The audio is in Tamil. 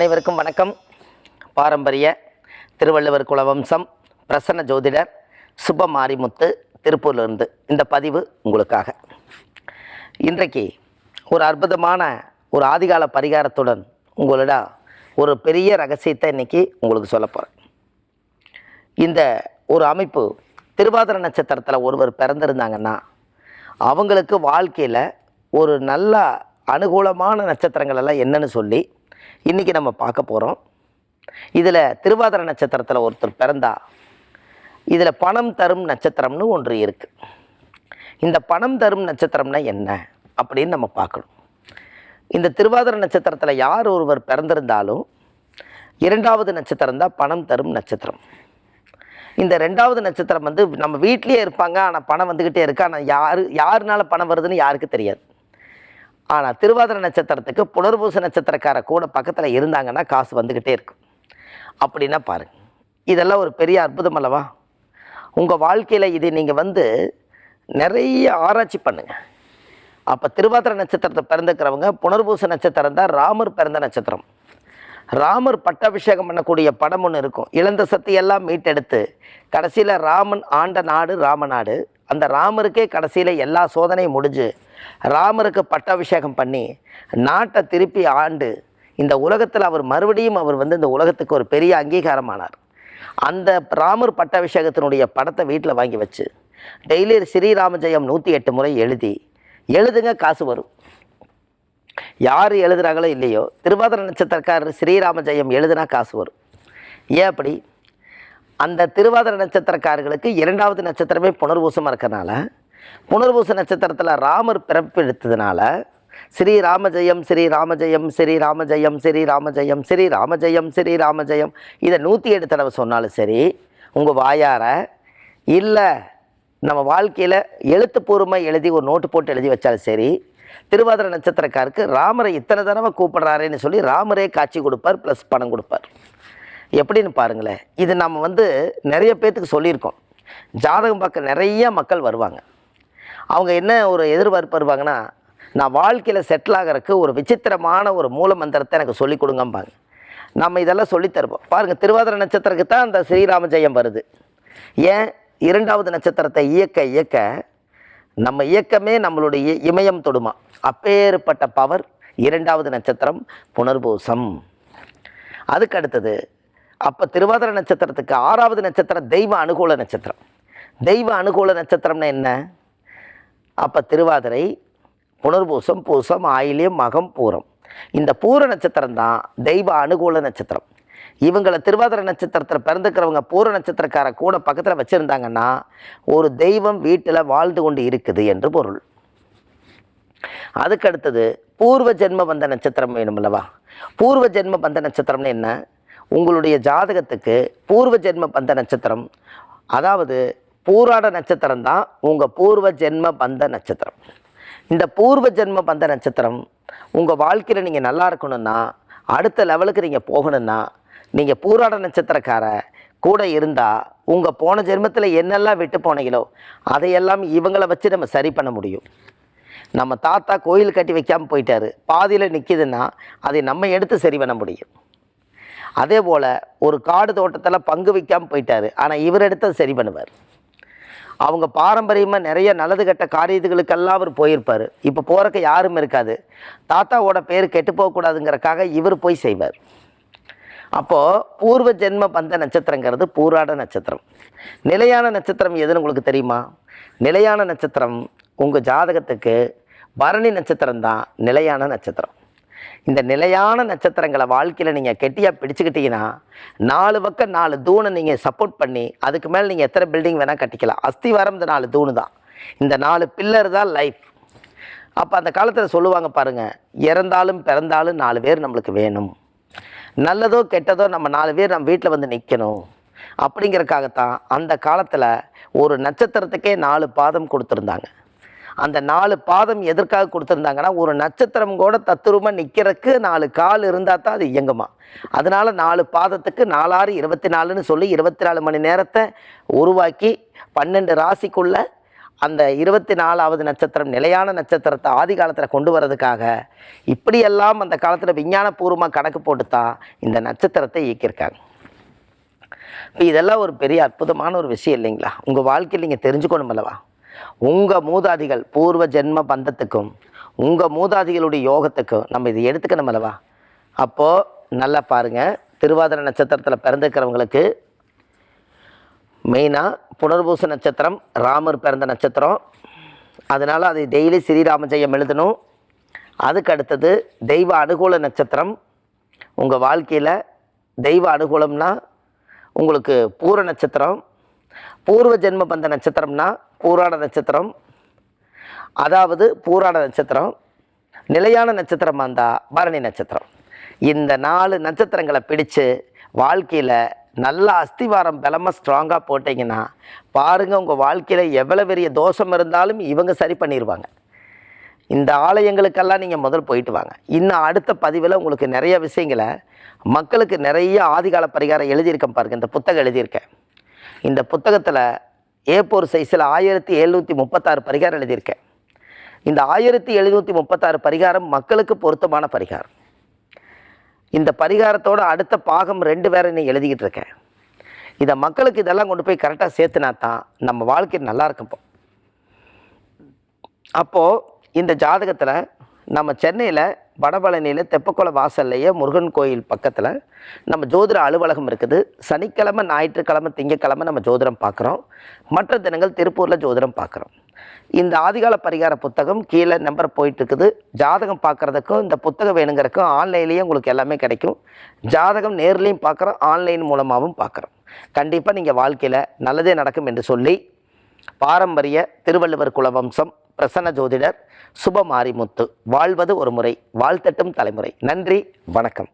அனைவருக்கும் வணக்கம். பாரம்பரிய திருவள்ளுவர் குலவம்சம் பிரசன்ன ஜோதிடர் சுப மாரிமுத்து திருப்பூர்லேருந்து இந்த பதிவு உங்களுக்காக. இன்றைக்கு ஒரு அற்புதமான ஒரு ஆதிகால பரிகாரத்துடன் உங்களிடம் ஒரு பெரிய ரகசியத்தை இன்னைக்கு உங்களுக்கு சொல்ல போகிறேன் இந்த ஒரு அமைப்பு திருவாதிர நட்சத்திரத்தில் ஒருவர் பிறந்திருந்தாங்கன்னா அவங்களுக்கு வாழ்க்கையில் ஒரு நல்ல அனுகூலமான நட்சத்திரங்கள் எல்லாம் என்னன்னு சொல்லி இன்றைக்கி நம்ம பார்க்க போகிறோம் இதில் திருவாதிர நட்சத்திரத்தில் ஒருத்தர் பிறந்தா இதில் பணம் தரும் நட்சத்திரம்னு ஒன்று இருக்குது இந்த பணம் தரும் நட்சத்திரம்னா என்ன அப்படின்னு நம்ம பார்க்கணும். இந்த திருவாதிர நட்சத்திரத்தில் யார் ஒருவர் பிறந்திருந்தாலும் இரண்டாவது நட்சத்திரம் தான் பணம் தரும் நட்சத்திரம். இந்த ரெண்டாவது நட்சத்திரம் வந்து நம்ம வீட்லேயே இருப்பாங்க ஆனால் பணம் வந்துக்கிட்டே இருக்கு. ஆனால் யார் யாருனால பணம் வருதுன்னு யாருக்கு தெரியாது. ஆனால் திருவாதிர நட்சத்திரத்துக்கு புனர்பூச நட்சத்திரக்கார கூட பக்கத்தில் இருந்தாங்கன்னா காசு வந்துக்கிட்டே இருக்கும். அப்படின்னா பாருங்க இதெல்லாம் ஒரு பெரிய அற்புதம் அல்லவா? உங்கள் வாழ்க்கையில் இது நீங்கள் வந்து நிறைய ஆராய்ச்சி பண்ணுங்கள் அப்போ திருவாதிர நட்சத்திரத்தை பிறந்துக்கிறவங்க புனர்பூச நட்சத்திரம் தான் ராமர் பிறந்த நட்சத்திரம். ராமர் பட்டாபிஷேகம் பண்ணக்கூடிய படம் ஒன்று இருக்கும். இழந்த சக்தியெல்லாம் மீட்டெடுத்து கடைசியில் ராமன் ஆண்ட நாடு ராமநாடு அந்த ராமருக்கே கடைசியில் எல்லா சோதனையும் முடிஞ்சு ராமருக்கு பட்டாபிஷேகம் பண்ணி நாட்டை திருப்பி ஆண்டு இந்த உலகத்தில் அவர் மறுபடியும் அவர் வந்து இந்த உலகத்துக்கு ஒரு பெரிய அங்கீகாரமானார். அந்த ராமர் பட்டாபிஷேகத்தினுடைய படத்தை வீட்டில் வாங்கி வச்சு டெய்லி ஸ்ரீராம ஜெயம் நூற்றி எட்டு முறை எழுதி எழுதுங்க காசு வரும். யார் எழுதுகிறாங்களோ இல்லையோ திருவாதிர நட்சத்திரக்காரர் ஸ்ரீராம ஜெயம் எழுதுனா காசு வரும். ஏன் அப்படி? அந்த திருவாதிர நட்சத்திரக்காரர்களுக்கு இரண்டாவது நட்சத்திரமே புனர்வூசமாக இருக்கறனால புனர்பூச நட்சத்திரத்தில் ராமர் பிறப்பு எடுத்ததுனால ஸ்ரீ ராமஜெயம் ஸ்ரீ ராமஜெயம் ஸ்ரீ ராமஜெயம் ஸ்ரீ ராமஜெயம் ஸ்ரீ ராமஜெயம் ஸ்ரீ ராமஜெயம் இதை நூற்றி எட்டு தடவை சொன்னாலும் சரி உங்கள் வாயார இல்லை நம்ம வாழ்க்கையில் எழுத்துப்பூர்வமாக எழுதி ஒரு நோட்டு போட்டு எழுதி வச்சாலும் சரி திருவாதிர நட்சத்திரக்காருக்கு ராமரை இத்தனை தடவை கூப்பிடுறாருன்னு சொல்லி ராமரே காட்சி கொடுப்பார் ப்ளஸ் பணம் கொடுப்பார். எப்படின்னு பாருங்களேன் இது நம்ம வந்து நிறைய பேர்த்துக்கு சொல்லியிருக்கோம். ஜாதகம் பார்க்க நிறைய மக்கள் வருவாங்க. அவங்க என்ன ஒரு எதிர்பார்ப்பு இருப்பாங்கன்னா நான் வாழ்க்கையில் செட்டில் ஆகிறதுக்கு ஒரு விசித்திரமான ஒரு மூல மந்திரத்தை எனக்கு சொல்லிக் கொடுங்கம்பாங்க. நம்ம இதெல்லாம் சொல்லித்தருவோம் பாருங்கள் திருவாதிர நட்சத்திரத்துக்கு தான் அந்த ஸ்ரீராம ஜெயம் வருது. ஏன்? இரண்டாவது நட்சத்திரத்தை இயக்க இயக்க நம்ம இயக்கமே நம்மளுடைய இமயம் தொடுமா. அப்பேற்பட்ட பவர் இரண்டாவது நட்சத்திரம் புனர்பூசம். அதுக்கு அடுத்தது அப்போ திருவாதிர நட்சத்திரத்துக்கு ஆறாவது நட்சத்திரம் தெய்வ அனுகூல நட்சத்திரம். தெய்வ அனுகூல நட்சத்திரம்னா என்ன? அப்போ திருவாதிரை புனர்பூசம் பூசம் ஆயிலியம் மகம் பூரம். இந்த பூர நட்சத்திரம் தான் தெய்வ அனுகூல நட்சத்திரம். இவங்களை திருவாதிர நட்சத்திரத்தில் பிறந்துக்கிறவங்க பூர நட்சத்திரக்கார கூட பக்கத்தில் வச்சுருந்தாங்கன்னா ஒரு தெய்வம் வீட்டில் வாழ்ந்து கொண்டு இருக்குது என்று பொருள். அதுக்கு அடுத்தது பூர்வ ஜென்ம பந்த நட்சத்திரம் வேணுமல்லவா பூர்வ ஜென்ம பந்த நட்சத்திரம்னு என்ன? உங்களுடைய ஜாதகத்துக்கு பூர்வ ஜென்ம பந்த நட்சத்திரம் அதாவது பூராட நட்சத்திரம் தான் உங்கள் பூர்வ ஜென்ம பந்த நட்சத்திரம். இந்த பூர்வ ஜென்ம பந்த நட்சத்திரம் உங்கள் வாழ்க்கையில் நீங்கள் நல்லா இருக்கணும்னா அடுத்த லெவலுக்கு நீங்கள் போகணும்னா நீங்கள் பூராட நட்சத்திரக்கார கூட இருந்தால் உங்கள் போன ஜென்மத்தில் என்னெல்லாம் விட்டு போனீங்களோ அதையெல்லாம் இவங்கள வச்சு நம்ம சரி பண்ண முடியும். நம்ம தாத்தா கோயில் கட்டி வைக்காமல் போயிட்டாரு. பாதியில் நிற்கிதுன்னா அதை நம்ம எடுத்து சரி பண்ண முடியும். அதே போல் ஒரு காடு தோட்டத்தில் பங்கு வைக்காமல் போயிட்டார். ஆனால் இவர் எடுத்து சரி பண்ணுவார். அவங்க பாரம்பரியமாக நிறைய நல்லது கெட்ட காரியத்துகளுக்கெல்லாம் அவர் போயிருப்பார். இப்போ போகிறக்கு யாரும் இருக்காது. தாத்தாவோட பேர் கெட்டு போகக்கூடாதுங்கிறக்காக இவர் போய் செய்வார். அப்போது பூர்வ ஜென்ம பந்த நட்சத்திரங்கிறது பூராட நட்சத்திரம். நிலையான நட்சத்திரம் எதுன்னு உங்களுக்கு தெரியுமா? நிலையான நட்சத்திரம் உங்கள் ஜாதகத்துக்கு பரணி நட்சத்திரம் தான் நிலையான நட்சத்திரம். இந்த நிலையான நட்சத்திரங்களை வாழ்க்கையில் நீங்கள் கெட்டியாக பிடிச்சிக்கிட்டிங்கன்னா நாலு பக்கம் நாலு தூணை நீங்கள் சப்போர்ட் பண்ணி அதுக்கு மேலே நீங்கள் எத்தனை பில்டிங் வேணால் கட்டிக்கலாம். அஸ்திவாரம் இந்த நாலு தூணு தான். இந்த நாலு பில்லர் தான் லைஃப் அப்போ அந்த காலத்தில் சொல்லுவாங்க பாருங்கள் இறந்தாலும் பிறந்தாலும் நாலு பேர் நம்மளுக்கு வேணும். நல்லதோ கெட்டதோ நம்ம நாலு பேர் நம்ம வீட்டில் வந்து நிற்கணும் அப்படிங்கிறக்காகத்தான் அந்த காலத்தில் ஒரு நட்சத்திரத்துக்கே நாலு பாதம் கொடுத்துருந்தாங்க. அந்த நாலு பாதம் எதற்காக கொடுத்துருந்தாங்கன்னா ஒரு நட்சத்திரம் கூட தத்துரூபமாக நிற்கிறதுக்கு நாலு கால் இருந்தால் தான் அது இயங்குமா? அதனால் நாலு பாதத்துக்கு நாலாறு இருபத்தி நாலுன்னு சொல்லி இருபத்தி நாலு மணி நேரத்தை உருவாக்கி பன்னெண்டு ராசிக்குள்ள அந்த இருபத்தி நாலாவது நட்சத்திரம் நிலையான நட்சத்திரத்தை ஆதி காலத்தில் கொண்டு வர்றதுக்காக இப்படியெல்லாம் அந்த காலத்தில் விஞ்ஞானபூர்வமாக கணக்கு போட்டு தான் இந்த நட்சத்திரத்தை இயக்கியிருக்காங்க. இப்போ இதெல்லாம் ஒரு பெரிய அற்புதமான ஒரு விஷயம் இல்லைங்களா? உங்கள் வாழ்க்கையில் நீங்கள் தெரிஞ்சுக்கணும் அல்லவா? உங்கள் மூதாதிகள் பூர்வ ஜென்ம பந்தத்துக்கும் உங்கள் மூதாதிகளுடைய யோகத்துக்கும் நம்ம இதை எடுத்துக்கணும் அல்லவா அப்போது நல்லா பாருங்கள் திருவாதிரை நட்சத்திரத்தில் பிறந்திருக்கிறவங்களுக்கு மெயினாக புனர்பூச நட்சத்திரம் ராமர் பிறந்த நட்சத்திரம். அதனால் அதை டெய்லி ஸ்ரீராமஜெயம் எழுதணும். அதுக்கு அடுத்தது தெய்வ அனுகூல நட்சத்திரம். உங்கள் வாழ்க்கையில் தெய்வ அனுகூலம்னா உங்களுக்கு பூர நட்சத்திரம். பூர்வ ஜென்ம பந்த நட்சத்திரம்னா பூராட நட்சத்திரம். அதாவது பூராட நட்சத்திரம் நிலையான நட்சத்திரமாக இருந்தால் பரணி நட்சத்திரம். இந்த நாலு நட்சத்திரங்களை பிடிச்சு வாழ்க்கையில் நல்ல அஸ்திவாரம் பலமாக ஸ்ட்ராங்காக போட்டிங்கன்னா பாருங்கள் உங்கள் வாழ்க்கையில் எவ்வளோ பெரிய தோஷம் இருந்தாலும் இவங்க சரி பண்ணிடுவாங்க இந்த ஆலயங்களுக்கெல்லாம் நீங்கள் முதல் போயிட்டு வாங்க. இன்னும் அடுத்த பதிவில் உங்களுக்கு நிறைய விஷயங்களை மக்களுக்கு நிறைய ஆதிகால பரிகாரம் எழுதியிருக்கேன் பாருங்க. இந்த புத்தகம் எழுதியிருக்கேன். இந்த புத்தகத்தில் ஏப்போர் சைஸில் ஆயிரத்தி எழுநூற்றி முப்பத்தாறு பரிகாரம் எழுதியிருக்கேன். இந்த ஆயிரத்தி எழுநூற்றி முப்பத்தாறு பரிகாரம் மக்களுக்கு பொருத்தமான பரிகாரம். இந்த பரிகாரத்தோட அடுத்த பாகம் ரெண்டு வேற நீ எழுதிக்கிட்டு இருக்கேன். இதை மக்களுக்கு இதெல்லாம் கொண்டு போய் கரெக்டாக சேர்த்துனா தான் நம்ம வாழ்க்கை நல்லா இருக்கும் அப்போது இந்த ஜாதகத்தில் நம்ம சென்னையில் வடபழனியில் தெப்பக்குளம் வாசல்லையே முருகன் கோயில் பக்கத்தில் நம்ம ஜோதிட அலுவலகம் இருக்குது. சனிக்கிழமை ஞாயிற்றுக்கிழமை திங்கக்கிழமை நம்ம ஜோதிடம் பார்க்குறோம் மற்ற தினங்கள் திருப்பூரில் ஜோதிடம் பார்க்குறோம் இந்த ஆதிகால பரிகார புத்தகம் கீழே நம்பர் போயிட்டுருக்குது. ஜாதகம் பார்க்குறதுக்கும் இந்த புத்தகம் வேணுங்கிறக்கும் ஆன்லைன்லேயும் உங்களுக்கு எல்லாமே கிடைக்கும். ஜாதகம் நேர்லேயும் பார்க்குறோம் ஆன்லைன் மூலமாகவும் பார்க்குறோம் கண்டிப்பாக நீங்கள் வாழ்க்கையில் நல்லதே நடக்கும் என்று சொல்லி பாரம்பரிய திருவள்ளுவர் குலவம்சம் பிரசன்ன ஜோதிடர் சுபமாரிமுத்து. வாழ்வது ஒரு முறை வாழ்த்தட்டும் தலைமுறை. நன்றி வணக்கம்.